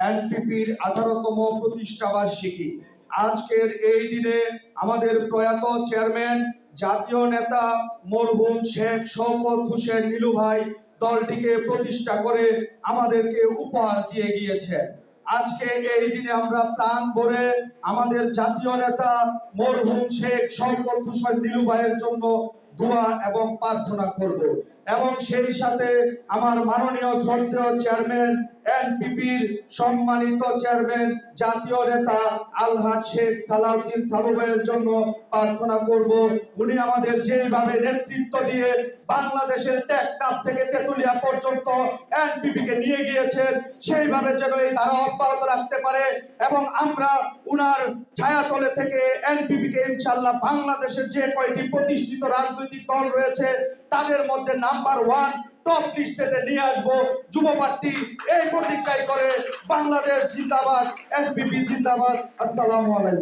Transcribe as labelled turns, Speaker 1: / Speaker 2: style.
Speaker 1: এনপিপির আঠারোতম প্রতিষ্ঠা বার্ষিকী। আজকের এই দিনে আমাদের প্রয়াত চেয়ারম্যান, জাতীয় নেতা মরহুম শেখ শওকত হোসেন নীলু ভাই দলটিকে প্রতিষ্ঠা করে আমাদেরকে উপহার দিয়ে গিয়েছেন। আজকে এই দিনে আমরা প্রাণ ভরে আমাদের জাতীয় নেতা মরহুম শেখ শওকত হোসেন নীলু ভাইয়ের জন্য দোয়া এবং প্রার্থনা করব। এবং সেই সাথে আমার মাননীয় শ্রদ্ধেয় চেয়ারম্যান এনপিপির সম্মানিত চেয়ারম্যান, জাতীয় নেতা আলহাজ শেখ সালাউদ্দিন সালু ভাইয়ের জন্য প্রার্থনা করব। উনি আমাদের যেভাবে নেতৃত্ব দিয়ে বাংলাদেশের টেকনাফ থেকে তেতুলিয়া পর্যন্ত এনপিপি কে নিয়ে গিয়েছেন, সেইভাবে যেন এই ধারা অব্যাহত রাখতে পারে এবং আমরা উনার ছায়াতলে থেকে এনপিপি কে ইনশাল্লাহ বাংলাদেশের যে কয়টি প্রতিষ্ঠিত রাজনৈতিক দল রয়েছে, তাদের মধ্যে নাম্বার ওয়ান টপ লিস্টেতে নিয়ে আসব যুব প্রার্থী এই প্রতিজ্ঞাই করে বাংলাদেশ জিন্দাবাদ এসপিপি জিন্দাবাদ। আসসালামু আলাইকুম।